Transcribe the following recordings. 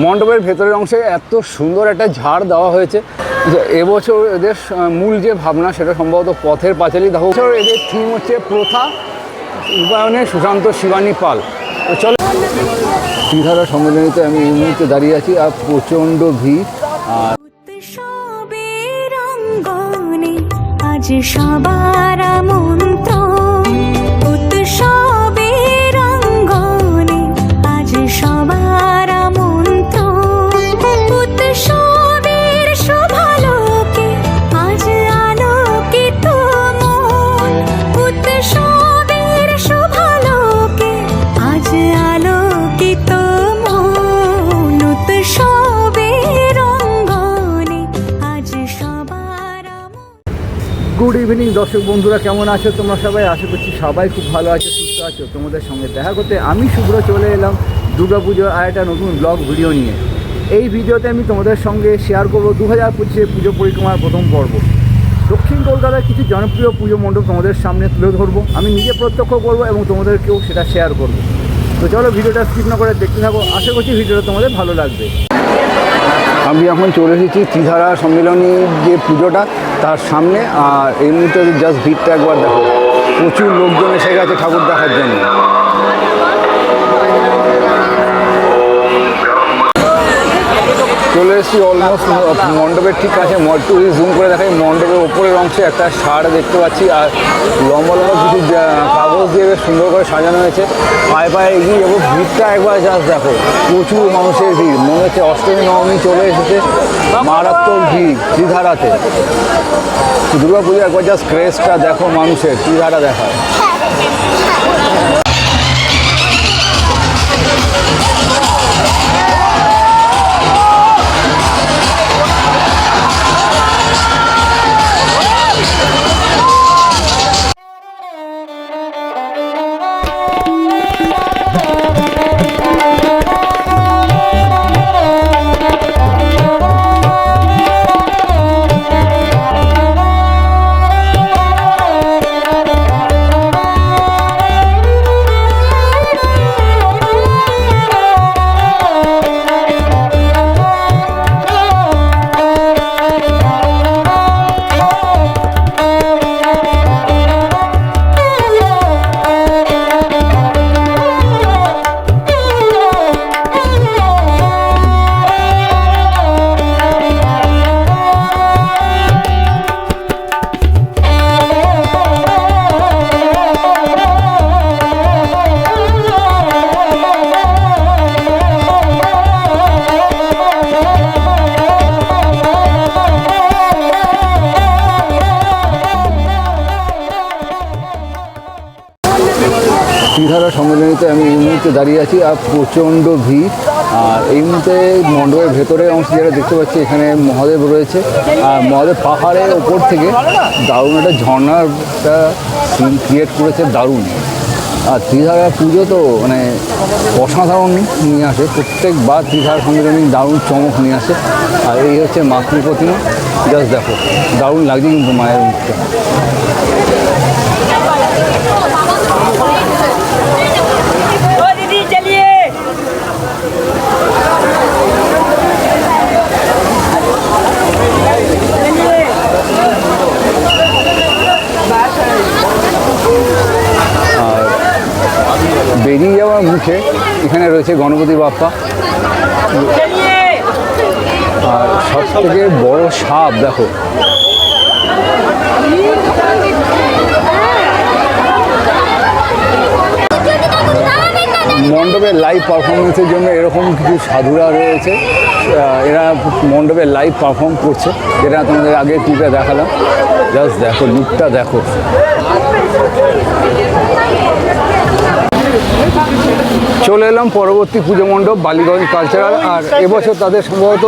মণ্ডপের ভেতরের অংশে এত সুন্দর একটা ঝাড় দেওয়া হয়েছে। যে এবছর এদের মূল যে ভাবনা সেটা সম্ভবত পথের পাঁচালী। দেখো এদের থিম হচ্ছে প্রথা রূপায়ণে সুশান্ত শিবানী পাল। চলো, ত্রিধারা সম্মেলনীতে আমি এই মুহূর্তে দাঁড়িয়ে আছি, আর প্রচণ্ড ভিড়। আর সবার আমন্ত্রণ। উৎসবের দর্শক বন্ধুরা, কেমন আছো তোমরা সবাই? আশা করছি সবাই খুব ভালো আছো, সুস্থ আছো। তোমাদের সঙ্গে দেখা করতে আমি শুভ্র চলে এলাম দুর্গা দুর্গাপুজোর আর একটা নতুন ব্লগ ভিডিও নিয়ে। এই ভিডিওতে আমি তোমাদের সঙ্গে শেয়ার করব দু হাজার পঁচিশে পুজো পরিক্রমার প্রথম পর্ব। দক্ষিণ কলকাতার কিছু জনপ্রিয় পুজো মণ্ডপ তোমাদের সামনে তুলে ধরবো। আমি নিজে প্রত্যক্ষ করব এবং তোমাদেরকেও সেটা শেয়ার করব। তো চলো ভিডিওটা স্কিপ না করে দেখতে থাকো। আশা করছি ভিডিওটা তোমাদের ভালো লাগবে। আমি এখন চলে এসেছি ত্রিধারা সম্মেলনী যে পুজোটা তার সামনে, আর এই মুহূর্তে জাস্ট ভিড়টা একবার দেখো প্রচুর লোকজন এসে গেছে ঠাকুর দেখার জন্য। চলে এসেছি অলমোস্ট মণ্ডপের ঠিক আছে একটু জুম করে দেখাই, মণ্ডপের ওপরের অংশে একটা ষাঁড় দেখতে পাচ্ছি, আর লম্বা লম্বা কিছু কাগজ দিয়ে বেশ সুন্দর করে সাজানো হয়েছে। পায়ে পায়ে এগিয়ে এবং ভিড়টা একবার জাস্ট দেখো, প্রচুর মানুষের ভিড়। মনে হচ্ছে অষ্টমী, নবমী চলে এসেছে। মারাত্মক ভিড়, ত্রিধারাতে। দুর্গা পুজো একবার জাস্ট ক্রেজটা দেখো মানুষের, ত্রিধারা দেখায়। দাঁড়িয়ে আছি, আর প্রচণ্ড ভিড়। আর এই মুহূর্তে মণ্ডপের ভেতরে অংশ যেটা দেখতে পাচ্ছি, এখানে মহাদেব রয়েছে। আর মহাদেব পাহাড়ের ওপর থেকে দারুণ একটা সিন ক্রিয়েট করেছে, দারুণ। আর ত্রিধারা পুজো তো মানে অসাধারণ নিয়ে আসে। প্রত্যেকবার ত্রিধারা সম্মেলনী দারুণ চমক নিয়ে আসে। আর এই হচ্ছে মাতৃ জাস্ট দেখো, দারুণ লাগছে কিন্তু মায়ের মুখটা। আছে গণপতি বাপ্পা। আর সব থেকে বড় সাপ, দেখো। মণ্ডপে লাইভ পারফরমেন্সের জন্য এরকম কিছু সাধুরা রয়েছে। এরা মণ্ডপে লাইভ পারফর্ম করছে। যেটা তোমাদের আগে টিপে দেখালাম। জাস্ট দেখো লুকটা দেখো। চলে এলাম পরবর্তী পুজো মণ্ডপ, বালিগঞ্জ কালচারাল আর এবছর তাদের সম্ভবত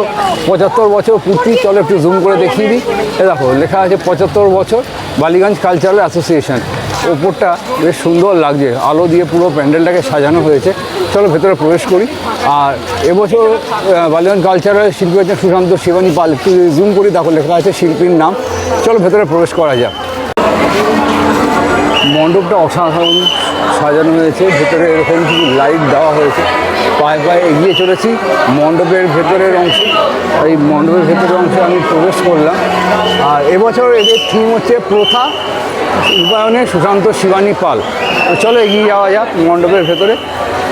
পঁচাত্তর বছর পূর্তি। চলো একটু জুম করে দেখিয়ে দিই। এ দেখো, লেখা আছে পঁচাত্তর বছর বালিগঞ্জ কালচারাল অ্যাসোসিয়েশন ওপরটা বেশ সুন্দর লাগছে, আলো দিয়ে পুরো প্যান্ডেলটাকে সাজানো হয়েছে। চলো ভেতরে প্রবেশ করি। আর এবছর বালিগঞ্জ কালচারাল শিল্পী হচ্ছেন সুশান্ত শিবানী পাল। একটু জুম করি, দেখো লেখা আছে শিল্পীর নাম। চলো ভেতরে প্রবেশ করা যাক। মণ্ডপটা অসাধারণ সাজানো হয়েছে, ভেতরে এরকম কিছু লাইট দেওয়া হয়েছে। পায়ে পায়ে এগিয়ে চলেছি, মণ্ডপের ভেতরের অংশ, এই মণ্ডপের ভেতরের অংশে আমি প্রবেশ করলাম। আর এবছর এদের থিম হচ্ছে প্রথা রূপায়ণে সুশান্ত শিবানী পাল। তো চলো এগিয়ে যাওয়া যাক মণ্ডপের ভেতরে।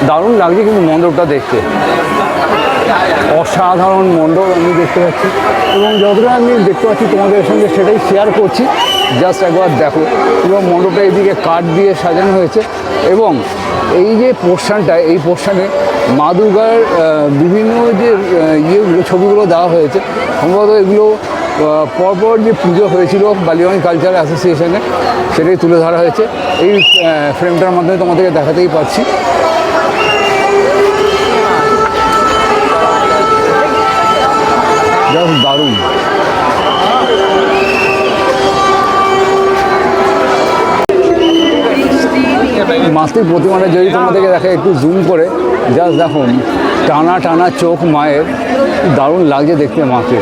দারুণ লাগছে কিন্তু মণ্ডপটা দেখতে। অসাধারণ মণ্ডপ আমি দেখতে পাচ্ছি। এবং যতটা আমি দেখতে পাচ্ছি তোমাদের সঙ্গে সেটাই শেয়ার করছি। জাস্ট একবার দেখো, পুরো মণ্ডপটা এইদিকে কাঠ দিয়ে সাজানো হয়েছে এবং এই যে পোর্শনটা, এই পোর্শনে মা দুর্গার বিভিন্ন যে ইয়েগুলো ছবিগুলো দেওয়া হয়েছে, সম্ভবত এগুলো পরপর যে পুজো হয়েছিল বালিগঞ্জ কালচার অ্যাসোসিয়েশনে, সেটাই তুলে ধরা হয়েছে। এই ফ্রেমটার মাধ্যমে তোমাদেরকে দেখাতেই পাচ্ছি মাতৃ প্রতিমাটা যদি তোমাদেরকে দেখে একটু জুম করে জাস্ট দেখো টানা টানা চোখ মায়ের দারুণ লাগছে দেখতে মাকে।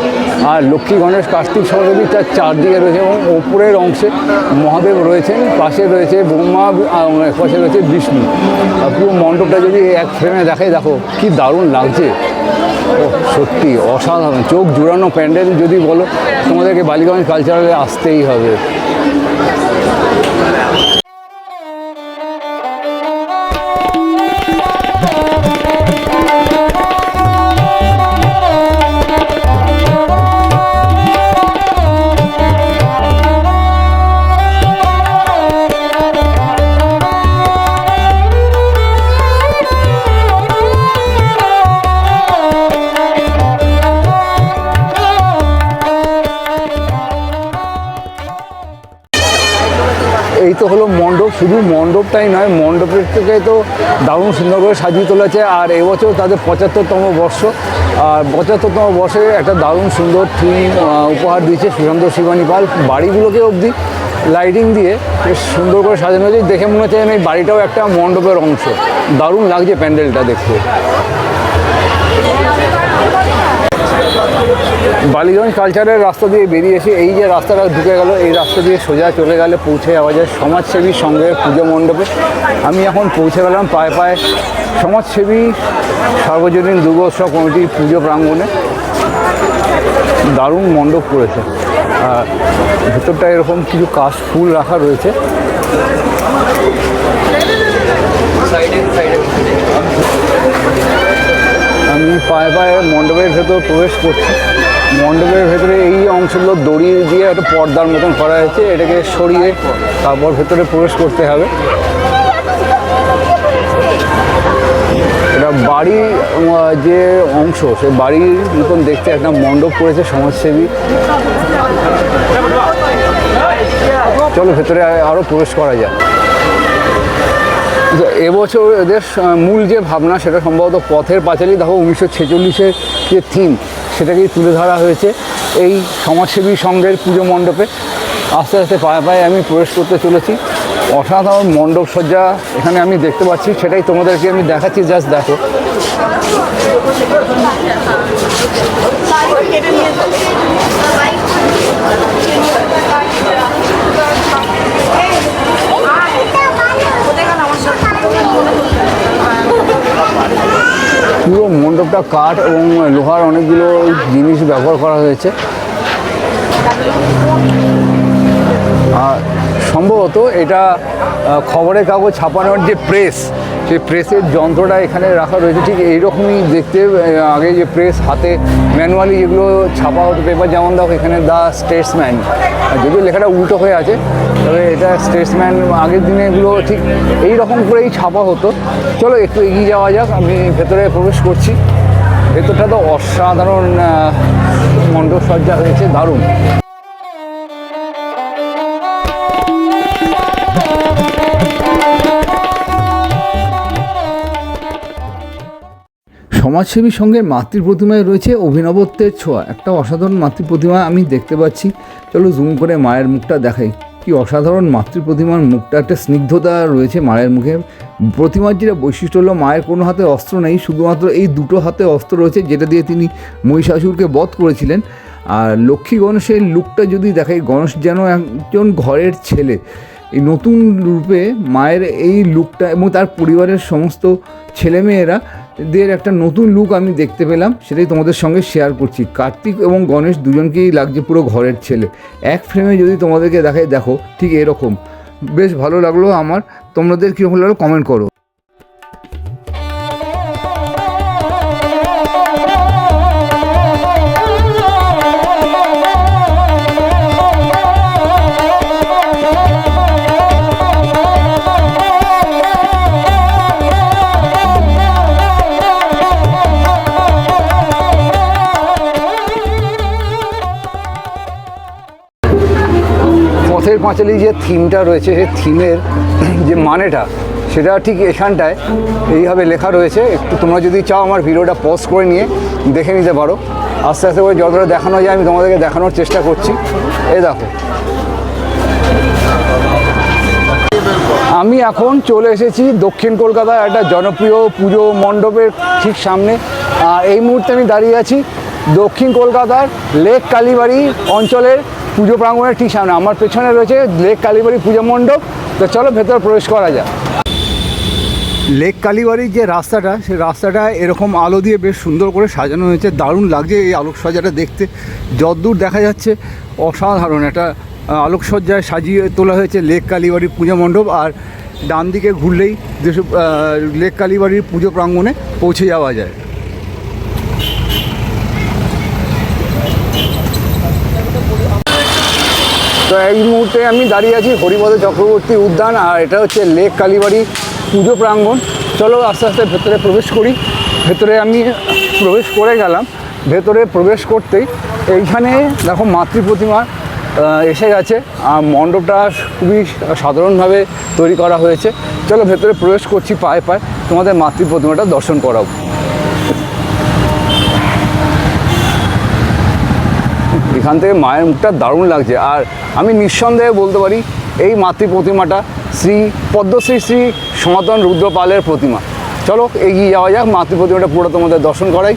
আর লক্ষ্মী গণেশ কার্তিক সরস্বতী তার চারদিকে রয়েছে এবং ওপরের অংশে মহাদেব রয়েছেন পাশে রয়েছে ব্রহ্মা পাশে রয়েছে বিষ্ণু। আর পুরো মণ্ডপটা যদি এক ফ্রেমে দেখাই দেখো কি দারুণ লাগছে। ওহ, সত্যি অসাধারণ। চোখ জুড়ানো প্যান্ডেল যদি বলো তোমাদেরকে বালিগঞ্জ কালচারালে আসতেই হবে। শুধু মণ্ডপটাই নয়, মণ্ডপের থেকে তো দারুণ সুন্দর করে সাজিয়ে তুলেছে আর এবছর তাদের পঁচাত্তরতম বর্ষ। আর পঁচাত্তরতম বর্ষে একটা দারুণ সুন্দর থিম উপহার দিয়েছে সুশান্ত শিবানী পাল। বাড়িগুলোকে অবধি লাইটিং দিয়ে বেশ সুন্দর করে সাজানো হয়েছে। দেখে মনে হচ্ছে এই বাড়িটাও একটা মণ্ডপের অংশ। দারুণ লাগছে প্যান্ডেলটা দেখতে। বালিগঞ্জ কালচারের রাস্তা দিয়ে বেরিয়ে এসে এই যে রাস্তাটা ঢুকে গেল, এই রাস্তা দিয়ে সোজা চলে গেলে পৌঁছে যাওয়া যায় সমাজসেবী সঙ্গে পুজো মণ্ডপে। আমি এখন পৌঁছে গেলাম পায়ে পায়ে সমাজসেবী সার্বজনীন দুর্গোৎসব কমিটির পুজো প্রাঙ্গণে। দারুণ মণ্ডপ করেছে। আর ভেতরটা এরকম কিছু কাশ ফুল রাখা রয়েছে। আমি পায়ে পায়ে মণ্ডপের ভেতর প্রবেশ করছি। মণ্ডপের ভেতরে এই অংশগুলো দড়ি দিয়ে একটা পর্দার মতন করা হয়েছে। এটাকে সরিয়ে তারপর ভেতরে প্রবেশ করতে হবে। এটা বাড়ি যে অংশ, সে বাড়ির মতন দেখতে একটা মণ্ডপ করেছে সমাজসেবী। চলো ভেতরে আরও প্রবেশ করা যায় এবছর এদের মূল যে ভাবনা, সেটা সম্ভবত পথের পাঁচালী, দেখো উনিশশো ছেচল্লিশের যে থিম সেটাকেই তুলে ধরা হয়েছে এই সমাজসেবী সংঘের পুজো মণ্ডপে। আস্তে আস্তে পায়ে পায়ে আমি প্রবেশ করতে চলেছি। অসাধারণ মণ্ডপ সজ্জা এখানে আমি দেখতে পাচ্ছি, সেটাই তোমাদেরকে আমি দেখাচ্ছি, জাস্ট দেখো। পুরো মণ্ডপটা কাঠ এবং লোহার অনেকগুলো জিনিস ব্যবহার করা হয়েছে। আর সম্ভবত এটা খবরের কাগজ ছাপানোর যে প্রেস সেই প্রেসের যন্ত্রটা এখানে রাখা রয়েছে ঠিক এইরকমই দেখতে আগে যে প্রেস হাতে ম্যানুয়ালি যেগুলো ছাপা হতো পেপার যেমন দেখো এখানে দ্য স্টেটসম্যান যদিও লেখাটা উল্টো হয়ে আছে তবে এটা স্টেটসম্যান আগের দিনে এগুলো ঠিক এই রকম করেই ছাপা হতো। চলো একটু এগিয়ে যাওয়া যাক আমি ভেতরে প্রবেশ করছি। ভেতরটা তো অসাধারণ আহ, মণ্ডপ সজ্জা হয়েছে দারুণ। সমাজসেবী সঙ্গে মাতৃ প্রতিমায় রয়েছে অভিনবত্বের ছোঁয়া। একটা অসাধারণ মাতৃ প্রতিমা আমি দেখতে পাচ্ছি। চলো জুম করে মায়ের মুখটা দেখাই। কি অসাধারণ মাতৃ প্রতিমার মুখটা, একটা স্নিগ্ধতা রয়েছে মায়ের মুখে। প্রতিমার যেটা বৈশিষ্ট্য হলো মায়ের কোনো হাতে অস্ত্র নেই, শুধুমাত্র এই দুটো হাতে অস্ত্র রয়েছে, যেটা দিয়ে তিনি মহিষাসুরকে বধ করেছিলেন। আর লক্ষ্মী গণেশের লুকটা যদি দেখাই, গণেশ যেন একজন ঘরের ছেলে। এই নতুন রূপে মায়ের এই লুকটা এবং তার পরিবারের সমস্ত ছেলেমেয়েরা দের একটা নতুন লুক আমি দেখতে পেলাম, সেটাই তোমাদের সঙ্গে শেয়ার করছি। কার্তিক এবং গণেশ দুজনকেই লাগছে পুরো ঘরের ছেলে। এক ফ্রেমে যদি তোমাদেরকে দেখায় দেখো, ঠিক এরকম। বেশ ভালো লাগল আমার। তোমাদের কীরকম লাগল কমেন্ট করো। পাঁচালি যে থিমটা রয়েছে, সেই থিমের যে মানেটা, সেটা ঠিক এখানটায় এইভাবে লেখা রয়েছে। একটু তোমরা যদি চাও আমার ভিডিওটা পজ করে নিয়ে দেখে নিতে পারো। আস্তে আস্তে করে যতটা দেখানো যায়, আমি তোমাদেরকে দেখানোর চেষ্টা করছি। এ দেখো। আমি এখন চলে এসেছি দক্ষিণ কলকাতার একটা জনপ্রিয় পুজো মণ্ডপের ঠিক সামনে। আর এই মুহূর্তে আমি দাঁড়িয়ে আছি দক্ষিণ কলকাতার লেক কালীবাড়ি অঞ্চলের পুজো প্রাঙ্গণের ঠিক সামনে, আমার পেছনে রয়েছে লেক কালীবাড়ি পুজো মণ্ডপ। তো চলো ভেতরে প্রবেশ করা যাক। লেক কালীবাড়ির যে রাস্তাটা, সেই রাস্তাটা এরকম আলো দিয়ে বেশ সুন্দর করে সাজানো হয়েছে। দারুণ লাগছে এই আলোকসজ্জাটা দেখতে। যতদূর দেখা যাচ্ছে, অসাধারণ একটা আলোকসজ্জায় সাজিয়ে তোলা হয়েছে লেক কালীবাড়ির পুজো মণ্ডপ। আর ডান দিকে ঘুরলেই যেসব লেক কালীবাড়ির পুজো প্রাঙ্গণে পৌঁছে যাওয়া যায়। তো এই মুহূর্তে আমি দাঁড়িয়ে আছি হরিপদ চক্রবর্তী উদ্যান, আর এটা হচ্ছে লেক কালীবাড়ি পুজো প্রাঙ্গণ। চলো আস্তে আস্তে ভেতরে প্রবেশ করি। ভেতরে আমি প্রবেশ করে গেলাম। ভেতরে প্রবেশ করতেই এইখানে দেখো মাতৃ প্রতিমা এসে গেছে। আর মণ্ডপটা খুবই সাধারণভাবে তৈরি করা হয়েছে। চলো ভেতরে প্রবেশ করছি পায়ে পায়ে। তোমাদের মাতৃ প্রতিমাটা দর্শন করাবো এখান থেকে মায়ের মুখটা দারুণ লাগছে। আর আমি নিঃসন্দেহে বলতে পারি, এই মাতৃ প্রতিমাটা শ্রী পদ্মশ্রী শ্রী সনাতন রুদ্রপালের প্রতিমা। চলো এগিয়ে যাওয়া যাক, মাতৃ প্রতিমাটা পুরো তোমাদের দর্শন করাই।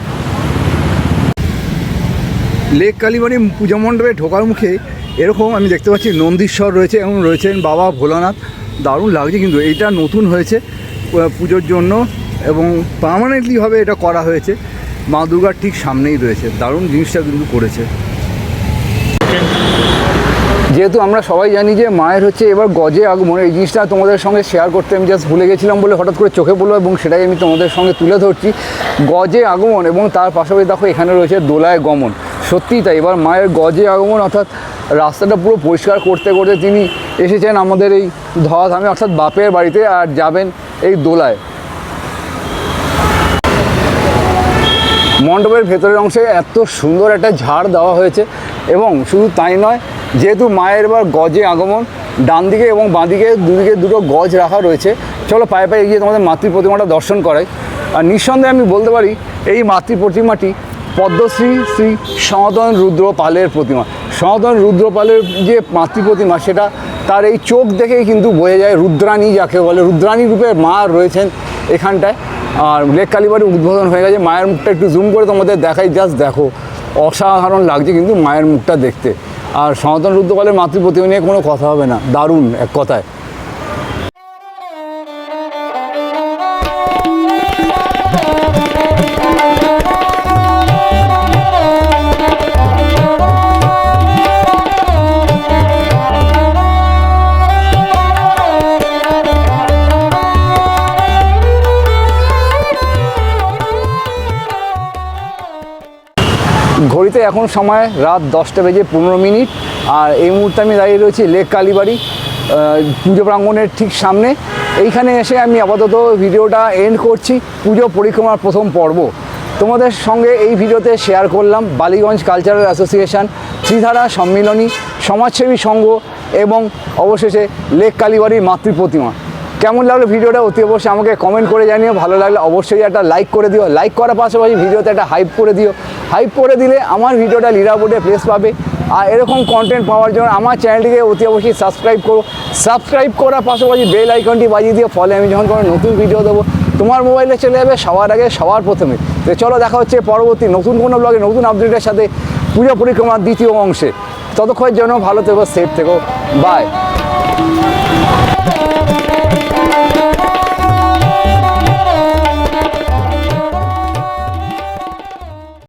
লেক কালীবাড়ি পূজা মণ্ডপে ঢোকার মুখে এরকম আমি দেখতে পাচ্ছি, নন্দীশ্বর রয়েছে এবং রয়েছেন বাবা ভোলানাথ। দারুণ লাগছে কিন্তু এইটা নতুন হয়েছে পুজোর জন্য এবং পার্মানেন্টলিভাবে এটা করা হয়েছে। মা দুর্গার ঠিক সামনেই রয়েছে। দারুণ জিনিসটা কিন্তু করেছে। যেহেতু আমরা সবাই জানি যে মায়ের হচ্ছে এবার গজে আগমন, এই জিনিসটা তোমাদের সঙ্গে শেয়ার করতে আমি জাস্ট ভুলে গেছিলাম বলে হঠাৎ করে চোখে পড়ল এবং সেটাই আমি তোমাদের সঙ্গে তুলে ধরছি। গজে আগমন এবং তার পাশাপাশি দেখো এখানে রয়েছে দোলায় গমন। সত্যিই তাই, এবার মায়ের গজে আগমন অর্থাৎ রাস্তাটা পুরো পরিষ্কার করতে করতে তিনি এসেছেন আমাদের এই ধরাধামে, অর্থাৎ বাপের বাড়িতে আর যাবেন এই দোলায়। মণ্ডপের ভেতরের অংশে এত সুন্দর একটা ঝাড় দেওয়া হয়েছে এবং শুধু তাই নয় যেহেতু মায়ের এবার গজে আগমন ডান দিকে এবং বাঁ দিকে দুদিকে দুটো গজ রাখা রয়েছে। চলো পায়ে পায়ে গিয়ে তোমাদের মাতৃ প্রতিমাটা দর্শন করাই। আর নিঃসন্দেহে আমি বলতে পারি, এই মাতৃ প্রতিমাটি পদ্মশ্রী শ্রী সনাতন রুদ্র পালের প্রতিমা। সনাতন রুদ্র পালের যে মাতৃ প্রতিমা, সেটা তার এই চোখ দেখেই কিন্তু বোঝা যায় রুদ্রাণী যাকে বলে। রুদ্রাণী রূপে মা রয়েছেন এখানটায়। আর লেক কালীবাড়ি উদ্বোধন হয়ে গেছে। মায়ের মুখটা একটু জুম করে তোমাদের দেখাই। জাস্ট দেখো, অসাধারণ লাগছে কিন্তু মায়ের মুখটা দেখতে। আর সনাতন রুদ্রপালের মাতৃ প্রতিমা নিয়ে কোনো কথা হবে না। দারুণ এক কথায়। এখন সময় রাত দশটা বেজে পনেরো মিনিট। আর এই মুহূর্তে আমি দাঁড়িয়ে রয়েছি লেক কালীবাড়ি পুজো প্রাঙ্গণের ঠিক সামনে। এইখানে এসে আমি আপাতত ভিডিওটা এন্ড করছি, পুজো পরিক্রমার প্রথম পর্ব। তোমাদের সঙ্গে এই ভিডিওতে শেয়ার করলাম বালিগঞ্জ কালচারাল অ্যাসোসিয়েশন ত্রিধারা সম্মিলনী, সমাজসেবী সংঘ এবং অবশেষে লেক কালীবাড়ির মাতৃ প্রতিমা কেমন লাগল ভিডিওটা অতি অবশ্যই আমাকে কমেন্ট করে জানিও। ভালো লাগলে অবশ্যই একটা লাইক করে দিও। লাইক করার পাশাপাশি ভিডিওতে একটা হাইপ করে দিও। হাইপ করে দিলে আমার ভিডিওটা লিডার বোর্ডে প্লেস পাবে। আর এরকম কন্টেন্ট পাওয়ার জন্য আমার চ্যানেলটিকে অতি অবশ্যই সাবস্ক্রাইব করো। সাবস্ক্রাইব করার পাশাপাশি বেল আইকনটি বাজিয়ে দিও। ফলে আমি যখন কোনো নতুন ভিডিও দেবো, তোমার মোবাইলে চলে যাবে সবার আগে, সবার প্রথমে। তো চলো দেখা হচ্ছে পরবর্তী নতুন কোনো ব্লগে নতুন আপডেটের সাথে পুজো পরিক্রমার দ্বিতীয় অংশে। ততক্ষণের জন্য ভালো থেকো সেফ থেকো। বাই